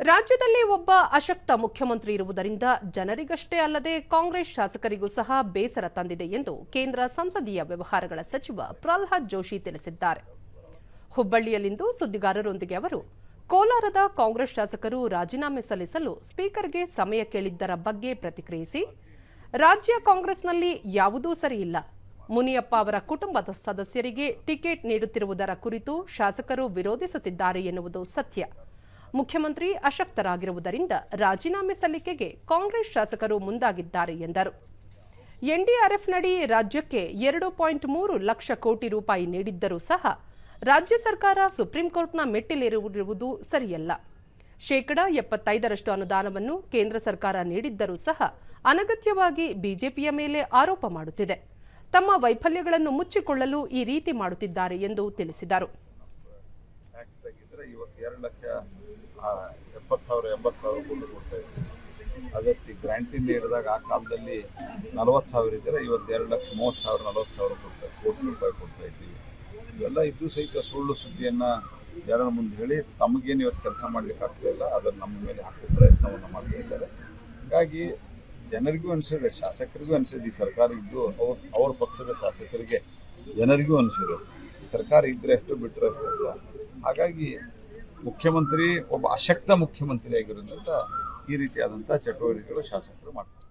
ರಾಜ್ಯದಲ್ಲಿ ಒಬ್ಬ ಅಶಕ್ತ ಮುಖ್ಯಮಂತ್ರಿ ಇರುವುದರಿಂದ ಜನರಿಗಷ್ಟೇ ಅಲ್ಲದೆ ಕಾಂಗ್ರೆಸ್ ಶಾಸಕರಿಗೂ ಸಹ ಬೇಸರ ತಂದಿದೆ ಎಂದು ಕೇಂದ್ರ ಸಂಸದೀಯ ವ್ಯವಹಾರಗಳ ಸಚಿವ ಪ್ರಹ್ಲಾದ್ ಜೋಶಿ ತಿಳಿಸಿದ್ದಾರೆ. ಹುಬ್ಬಳ್ಳಿಯಲ್ಲಿಂದು ಸುದ್ದಿಗಾರರೊಂದಿಗೆ ಅವರು, ಕೋಲಾರದ ಕಾಂಗ್ರೆಸ್ ಶಾಸಕರು ರಾಜೀನಾಮೆ ಸಲ್ಲಿಸಲು ಸ್ಪೀಕರ್ಗೆ ಸಮಯ ಕೇಳಿದ್ದರ ಬಗ್ಗೆ ಪ್ರತಿಕ್ರಿಯಿಸಿ, ರಾಜ್ಯ ಕಾಂಗ್ರೆಸ್ನಲ್ಲಿ ಯಾವುದೂ ಸರಿಯಿಲ್ಲ. ಮುನಿಯಪ್ಪ ಅವರ ಕುಟುಂಬದ ಸದಸ್ಯರಿಗೆ ಟಿಕೆಟ್ ನೀಡುತ್ತಿರುವುದರ ಕುರಿತು ಶಾಸಕರು ವಿರೋಧಿಸುತ್ತಿದ್ದಾರೆ ಎನ್ನುವುದು ಸತ್ಯ. ಮುಖ್ಯಮಂತ್ರಿ ಅಶಕ್ತರಾಗಿರುವುದರಿಂದ ರಾಜೀನಾಮೆ ಸಲ್ಲಿಕೆಗೆ ಕಾಂಗ್ರೆಸ್ ಶಾಸಕರು ಮುಂದಾಗಿದ್ದಾರೆ ಎಂದರು. ಎನ್ಡಿಆರ್ಎಫ್ನಡಿ ರಾಜ್ಯಕ್ಕೆ ಎರಡು ಪಾಯಿಂಟ್ ಮೂರು ಲಕ್ಷ ಕೋಟಿ ರೂಪಾಯಿ ನೀಡಿದ್ದರೂ ಸಹ ರಾಜ್ಯ ಸರ್ಕಾರ ಸುಪ್ರೀಂ ಕೋರ್ಟ್ನ ಮೆಟ್ಟಿಲೇರಿರುವುದು ಸರಿಯಲ್ಲ. ಶೇಕಡ ಎಪ್ಪತ್ತೈದರಷ್ಟು ಅನುದಾನವನ್ನು ಕೇಂದ್ರ ಸರ್ಕಾರ ನೀಡಿದ್ದರೂ ಸಹ ಅನಗತ್ಯವಾಗಿ ಬಿಜೆಪಿಯ ಮೇಲೆ ಆರೋಪ ಮಾಡುತ್ತಿದೆ. ತಮ್ಮ ವೈಫಲ್ಯಗಳನ್ನು ಮುಚ್ಚಿಕೊಳ್ಳಲು ಈ ರೀತಿ ಮಾಡುತ್ತಿದ್ದಾರೆ ಎಂದು ತಿಳಿಸಿದರು. ಟ್ಯಾಕ್ಸ್ ಇವತ್ತು ಎರಡು ಲಕ್ಷ ಎಪ್ಪತ್ತು ಸಾವಿರ, ಎಂಬತ್ತು ಸಾವಿರ ಕೋಟಿ ಕೊಡ್ತಾ ಇದ್ದೀವಿ ಅದಕ್ಕೆ ಗ್ರಾಂಟಿನ್ ನೀಡಿದಾಗ ಆ ಕಾಲದಲ್ಲಿ ನಲವತ್ತು ಸಾವಿರ ಇದ್ದರೆ ಇವತ್ತು ಎರಡು ಲಕ್ಷ ಮೂವತ್ತು ಸಾವಿರ, ನಲವತ್ತು ಸಾವಿರ ಕೊಡ್ತಾ ಕೋಟಿ ರೂಪಾಯಿ ಕೊಡ್ತಾ ಇದ್ದೀವಿ. ಇವೆಲ್ಲ ಇದ್ದು ಸಹಿತ ಸುಳ್ಳು ಸುದ್ದಿಯನ್ನು ಜನರ ಮುಂದೆ ಹೇಳಿ ತಮಗೇನು ಇವತ್ತು ಕೆಲಸ ಮಾಡಲಿಕ್ಕೆ ಇಲ್ಲ, ಅದನ್ನು ನಮ್ಮ ಮೇಲೆ ಹಾಕೋ ಪ್ರಯತ್ನವನ್ನು ಮಾಡ್ತಾ ಇದ್ದಾರೆ. ಹಾಗಾಗಿ ಜನರಿಗೂ ಅನಿಸಿದೆ ಶಾಸಕರಿಗೂ ಅನಿಸಿದೆ ಈ ಸರ್ಕಾರ ಇದ್ದು ಅವ್ರ ಅವ್ರ ಪಕ್ಷದ ಶಾಸಕರಿಗೆ ಜನರಿಗೂ ಅನಿಸಿದೆ ಸರ್ಕಾರ ಇದ್ದರೆ ಅಷ್ಟು ಬಿಟ್ಟರೆ ಹಾಗಾಗಿ ಮುಖ್ಯಮಂತ್ರಿ ಒಬ್ಬ ಅಶಕ್ತ ಮುಖ್ಯಮಂತ್ರಿ ಆಗಿರೋದ್ರಿಂದ ಈ ರೀತಿಯಾದಂಥ ಚಟುವಟಿಕೆಗಳು ಶಾಸಕರು ಮಾಡ್ತಾರೆ